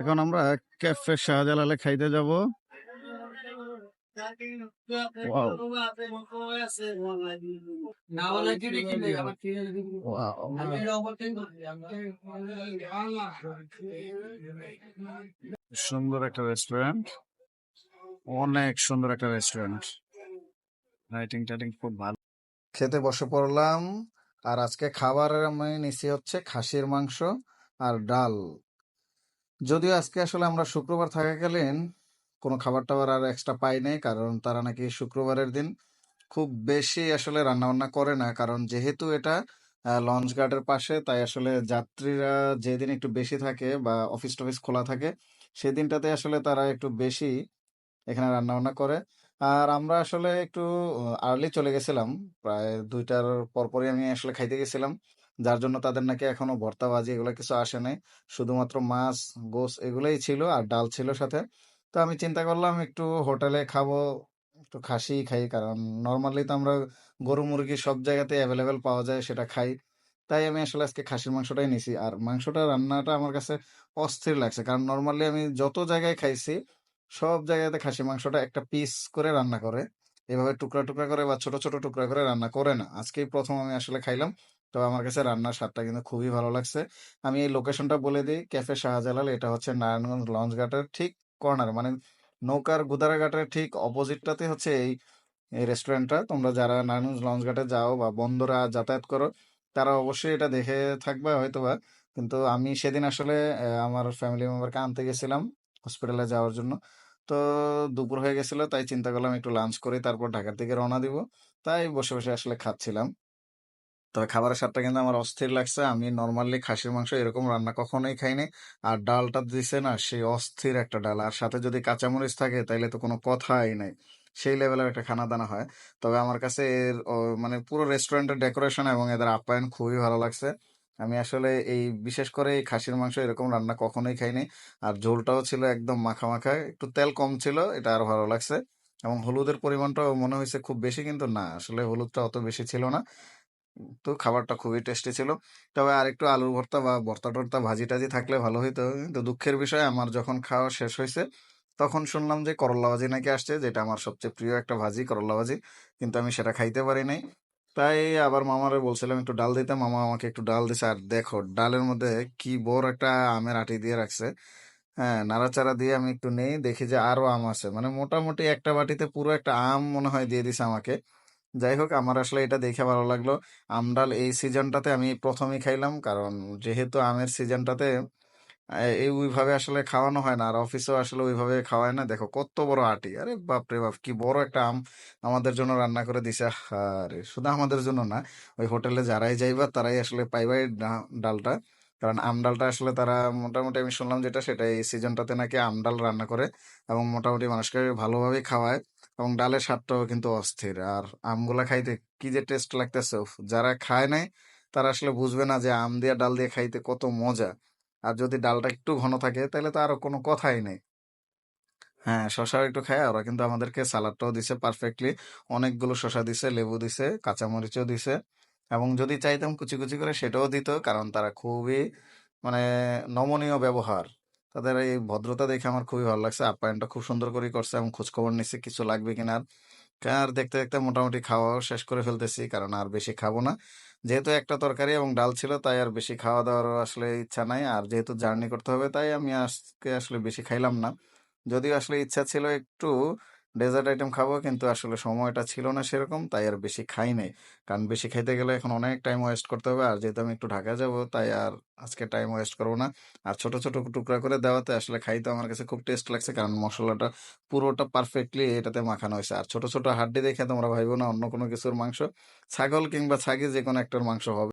এখন আমরা ক্যাফে শাহজালালে খাইতে যাব. সুন্দর একটা রেস্টুরেন্ট অনেক সুন্দর একটা রেস্টুরেন্ট লাইটিং টাইটিং খুব ভালো। খেতে বসে পড়লাম। আর আজকে খাবারের আমি নিচে হচ্ছে খাসির মাংস আর ডাল। যদিও আজকে আসলে আমরা শুক্রবার থাকাকালীন কোনো খাবার টাবার আর এক্সট্রা পাই নাই, কারণ তারা নাকি শুক্রবারের দিন খুব বেশি আসলে রান্না বান্না করে না। কারণ যেহেতু এটা লঞ্চ গার্ডের পাশে, তাই আসলে যাত্রীরা যেদিন একটু বেশি থাকে বা অফিস টফিস খোলা থাকে, সেদিনটাতে আসলে তারা একটু বেশি এখানে রান্না বান্না করে। আর আমরা আসলে একটু আর্লি চলে গেছিলাম। প্রায় দুইটার পরপরই আমি আসলে খাইতে গেছিলাম। যার জন্য তাদের নাকি এখনও ভর্তা ভাজি এগুলো কিছু আসে নাই। শুধুমাত্র মাছ গোস এগুলোই ছিল আর ডাল ছিল সাথে। তো আমি চিন্তা করলাম একটু হোটেলে খাব, একটু খাসি খাই, কারণ নর্মালি তো আমরা গরু মুরগি সব জায়গাতে অ্যাভেলেবেল পাওয়া যায়, সেটা খাই। তাই আমি আসলে আজকে খাসির মাংসটাই নিছি। আর মাংসটা রান্নাটা আমার কাছে অস্থির লাগছে, কারণ নর্মালি আমি যত জায়গায় খাইছি, সব জায়গাতে খাসি মাংসটা একটা পিস করে রান্না করে। এভাবে টুকরা টুকরা করে বা ছোট ছোট টুকরা করে রান্না করে না। আজকেই প্রথম আমি আসলে খাইলাম। তো আমার কাছে রান্নার স্বাদটা কিন্তু খুবই ভালো লাগছে। আমি এই লোকেশনটা বলে দিই ক্যাফে শাহজালাল এটা হচ্ছে নারায়ণগঞ্জ লঞ্চ ঘাটের ঠিক কর্নার মানে নৌকার গুদারা ঘাটের ঠিক অপোজিটটাতে হচ্ছে এই এই রেস্টুরেন্টটা তোমরা যারা নারায়ণগঞ্জ লঞ্চ ঘাটে যাও বা বন্ধুরা যাতায়াত করো, তারা অবশ্যই এটা দেখে থাকবে হয়তোবা। কিন্তু আমি সেদিন আসলে আমার ফ্যামিলি মেম্বারকে আনতে গেছিলাম হসপিটালে যাওয়ার জন্য। তো দুপুর হয়ে গেছিল, তাই চিন্তা করলাম একটু লাঞ্চ করি, তারপর ঢাকার দিকে রওনা দিব। তাই বসে বসে আসলে খাচ্ছিলাম। তবে খাবারের স্বাদটা কিন্তু আমার অস্থির লাগছে। আমি নর্মালি খাসির মাংস এরকম রান্না কখনোই খাইনি আর ডালটা দিছে না, সেই অস্থির একটা ডাল। আর সাথে যদি কাঁচামরিচ থাকে, তাইলে তো কোনো কথাই নাই। সেই লেভেলের একটা খানা দানা হয়। তবে আমার কাছে এর মানে পুরো রেস্টুরেন্টের ডেকোরেশন এবং এদের আপ্যায়ন খুবই ভালো লাগছে। আমি আসলে এই, বিশেষ করে এই খাসির মাংস এরকম রান্না কখনোই খাইনি আর ঝোলটাও ছিল একদম মাখা মাখা একটু তেল কম ছিল, এটা আরও ভালো লাগছে। এবং হলুদের পরিমাণটাও মনে হয়েছে খুব বেশি, কিন্তু না, আসলে হলুদটা অত বেশি ছিল না। তো খাবারটা খুবই টেস্টি ছিল। তবে আরেকটু আলুর ভর্তা বা ভর্তা টর্তা ভাজি টাজি থাকলে ভালো হইতো। কিন্তু দুঃখের বিষয়, আমার যখন খাওয়া শেষ হয়েছে তখন শুনলাম যে করল্লা ভাজি নাকি আসছে, যেটা আমার সবচেয়ে প্রিয় একটা ভাজি করল্লা ভাজি। কিন্তু আমি সেটা খাইতে পারি নাই। তাই আবার মামারে বলছিলাম, একটু ডাল দিতে। মামা আমাকে একটু ডাল দিছে। আর দেখো, ডালের মধ্যে কি বড় একটা আমের আটি দিয়ে রাখছে। হ্যাঁ নাড়াচাড়া দিয়ে আমি একটু নেই, দেখি যে আরও আম আছে। মানে মোটামুটি একটা বাটিতে পুরো একটা আম মনে হয় দিয়ে দিছে আমাকে। যাই হোক, আমার আসলে এটা দেখে ভালো লাগল। আমডাল এই সিজনটাতে আমি প্রথমেই খাইলাম, কারণ যেহেতু আমের সিজনটাতে এই ওইভাবে আসলে খাওয়ানো হয় না, আর অফিসেও আসলে ওইভাবে খাওয়ায় না। দেখো কত বড় আটি, আরে বাপ রে বাপ, কি বড় একটা আম আমাদের জন্য রান্না করে দিছে। আরে শুধু আমাদের জন্য না, ওই হোটেলে যারাই যাইবা তারাই আসলে পাইবাই ডালটা। কারণ আম ডালটা আসলে তারা মোটামুটি আমি শুনলাম যেটা সেটা এই সিজনটাতে নাকি আম ডাল রান্না করে এবং মোটামুটি মানুষকে ভালোভাবেই খাওয়ায়। এবং ডালের স্বাদটাও কিন্তু অস্থির। আর আমগুলা খাইতে কি যে টেস্ট লাগতেছে যারা খায় নাই, তারা আসলে বুঝবে না যে আম দিয়ে ডাল দিয়ে খাইতে কত মজা। আর যদি ডালটা একটু ঘন থাকে, তাহলে তো আরও কোনো কথাই নেই। হ্যাঁ শশাও একটু খায়, ওরা কিন্তু আমাদেরকে সালাদটাও দিছে পারফেক্টলি অনেকগুলো শশা দিছে, লেবু দিছে, কাঁচামরিচও দিছে। এবং যদি চাইতাম কুচি কুচি করে, সেটাও দিত, কারণ তারা খুবই মানে নমনীয় ব্যবহার। তাদের এই ভদ্রতা দেখে আমার খুবই ভালো লাগছে। আপ্যায়নটা খুব সুন্দর করে করছে এবং খোঁজখবর নিচ্ছে কিছু লাগবে কিনা আর। দেখতে দেখতে মোটামুটি খাওয়া শেষ করে ফেলতেছি কারণ আর বেশি খাব না। যেহেতু একটা তরকারি এবং ডাল ছিল তাই আর বেশি খাওয়া দাওয়ার আসলে ইচ্ছা নাই। আর যেহেতু জার্নি করতে হবে তাই আমি আজকে আসলে বেশি খাইলাম না। যদিও আসলে ইচ্ছা ছিল একটু ডেজার্ট আইটেম খাব কিন্তু আসলে সময়টা ছিল না সেরকম, তাই আর বেশি খাই নাই। কারণ বেশি খাইতে গেলে এখন অনেক টাইম ওয়েস্ট করতে হবে, আর যেহেতু আমি একটু ঢাকা যাব, তাই আর আজকে টাইম ওয়েস্ট করব না। আর ছোট ছোট টুকরা করে দেওয়াতে আসলে খাইতে আমার কাছে খুব টেস্ট লাগছে, কারণ মশলাটা পুরোটা পারফেক্টলি এটাতে মাখানো হয়েছে। আর ছোট ছোট হাড্ডি দেখে তোমরা ভাইবো না অন্য কোনো কিছুর মাংস, ছাগল কিংবা ছাগি যে কোনো একটার মাংস হবে।